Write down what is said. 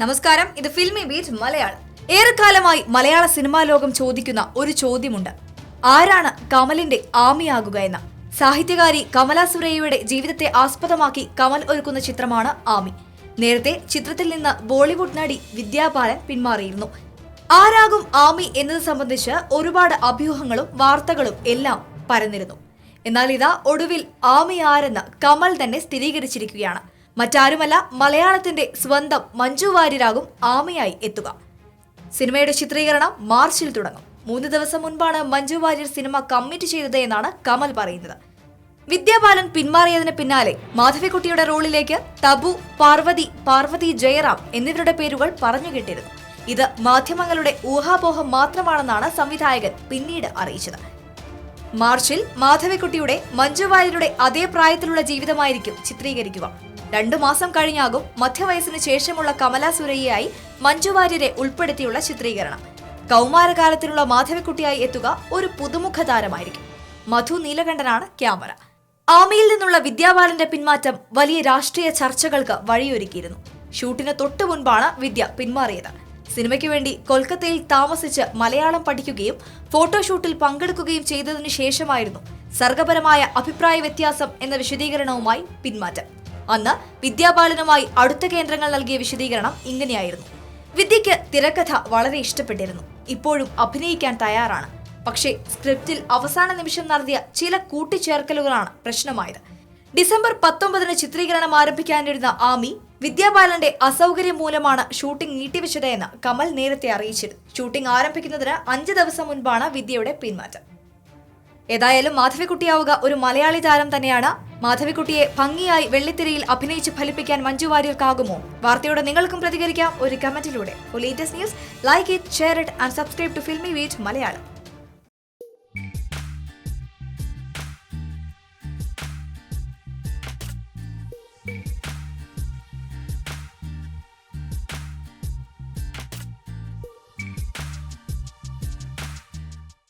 നമസ്കാരം ഇത് filmy beat Malayalam. ഏറെക്കാലമായി മലയാള സിനിമാ ലോകം ചോദിക്കുന്ന ഒരു ചോദ്യമുണ്ട്. ആരാണ് കമലിന്റെ ആമിയാകുക എന്ന? സാഹിത്യകാരി കമല സുരയ്യയുടെ ജീവിതത്തെ ആസ്പദമാക്കി കമൽ ഒരുക്കുന്ന ചിത്രമാണ് ആമി. നേരത്തെ ചിത്രത്തിൽ നിന്ന് ബോളിവുഡ് നടി വിദ്യാബാലൻ പിന്മാറിയിരുന്നു. ആരാകും ആമി എന്നത് സംബന്ധിച്ച് ഒരുപാട് അഭ്യൂഹങ്ങളും വാർത്തകളും എല്ലാം പരന്നിരുന്നു. എന്നാൽ ഇതാ ഒടുവിൽ ആമി ആരെന്ന് കമൽ തന്നെ സ്ഥിരീകരിച്ചിരിക്കുകയാണ്. മറ്റാരുമല്ല മലയാളത്തിന്റെ സ്വന്തം മഞ്ജു വാര്യരാകും ആമയായി എത്തുക. സിനിമയുടെ ചിത്രീകരണം മാർച്ചിൽ തുടങ്ങും. മൂന്ന് ദിവസം മുൻപാണ് മഞ്ജു വാര്യർ സിനിമ കമ്മിറ്റ് ചെയ്തത് എന്നാണ് കമൽ പറയുന്നത്. വിദ്യാബാലൻ പിന്മാറിയതിന് പിന്നാലെ മാധവിക്കുട്ടിയുടെ റോളിലേക്ക് തബു പാർവതി പാർവതി ജയറാം എന്നിവരുടെ പേരുകൾ പറഞ്ഞു കേട്ടിരുന്നു. ഇത് മാധ്യമങ്ങളുടെ ഊഹാപോഹം മാത്രമാണെന്നാണ് സംവിധായകൻ പിന്നീട് അറിയിച്ചത്. മാർച്ചിൽ മാധവിക്കുട്ടിയുടെ മഞ്ജു വാര്യരുടെ അതേ പ്രായത്തിലുള്ള ജീവിതമായിരിക്കും ചിത്രീകരിക്കുക. രണ്ടു മാസം കഴിഞ്ഞാകും മധ്യവയസ്സിന് ശേഷമുള്ള കമല സുരയ്യയായി മഞ്ജു വാര്യരെ ഉൾപ്പെടുത്തിയുള്ള ചിത്രീകരണം. കൗമാരകാലത്തിലുള്ള മാധവിക്കുട്ടിയായി എത്തുക ഒരു പുതുമുഖ താരമായിരിക്കും മധു നീലകണ്ഠനാണ് ക്യാമറ. ആമിയിൽ നിന്നുള്ള വിദ്യാബാലന്റെ പിന്മാറ്റം വലിയ രാഷ്ട്രീയ ചർച്ചകൾക്ക് വഴിയൊരുക്കിയിരുന്നു. ഷൂട്ടിന് തൊട്ടു മുൻപാണ് വിദ്യ പിന്മാറിയത്. സിനിമയ്ക്ക് വേണ്ടി കൊൽക്കത്തയിൽ താമസിച്ച് മലയാളം പഠിക്കുകയും ഫോട്ടോഷൂട്ടിൽ പങ്കെടുക്കുകയും ചെയ്തതിനു ശേഷമായിരുന്നു സർഗപരമായ അഭിപ്രായ വ്യത്യാസം എന്ന വിശദീകരണവുമായി പിന്മാറ്റം. അന്ന് വിദ്യാബാലനുമായി അടുത്ത കേന്ദ്രങ്ങൾ നൽകിയ വിശദീകരണം ഇങ്ങനെയായിരുന്നു. വിദ്യയ്ക്ക് തിരക്കഥ വളരെ ഇഷ്ടപ്പെട്ടിരുന്നു. ഇപ്പോഴും അഭിനയിക്കാൻ തയ്യാറാണ്. പക്ഷേ സ്ക്രിപ്റ്റിൽ അവസാന നിമിഷം നടത്തിയ ചില കൂട്ടിച്ചേർക്കലുകളാണ് പ്രശ്നമായത്. ഡിസംബർ പത്തൊമ്പതിന് ചിത്രീകരണം ആരംഭിക്കാനിരുന്ന ആമി വിദ്യാബാലന്റെ അസൗകര്യം മൂലമാണ് ഷൂട്ടിംഗ് നീട്ടിവെച്ചത് എന്ന് കമൽ നേരത്തെ അറിയിച്ചിരുന്നു. ഷൂട്ടിംഗ് ആരംഭിക്കുന്നതിന് അഞ്ച് ദിവസം മുൻപാണ് വിദ്യയുടെ പിന്മാറ്റം. ഏതായാലും മാധവിക്കുട്ടിയാവുക ഒരു മലയാളി താരം തന്നെയാണ്. മാധവിക്കുട്ടിയെ ഭംഗിയായി വെള്ളിത്തിരയിൽ അഭിനയിച്ച് ഫലിപ്പിക്കാൻ മഞ്ജു വാര്യർക്കാകുമോ? വാർത്തയോടെ നിങ്ങൾക്കും പ്രതികരിക്കാം. ഒരു കമന്റിലൂടെ. Latest news like it share it and subscribe to Filmibeat Malayalam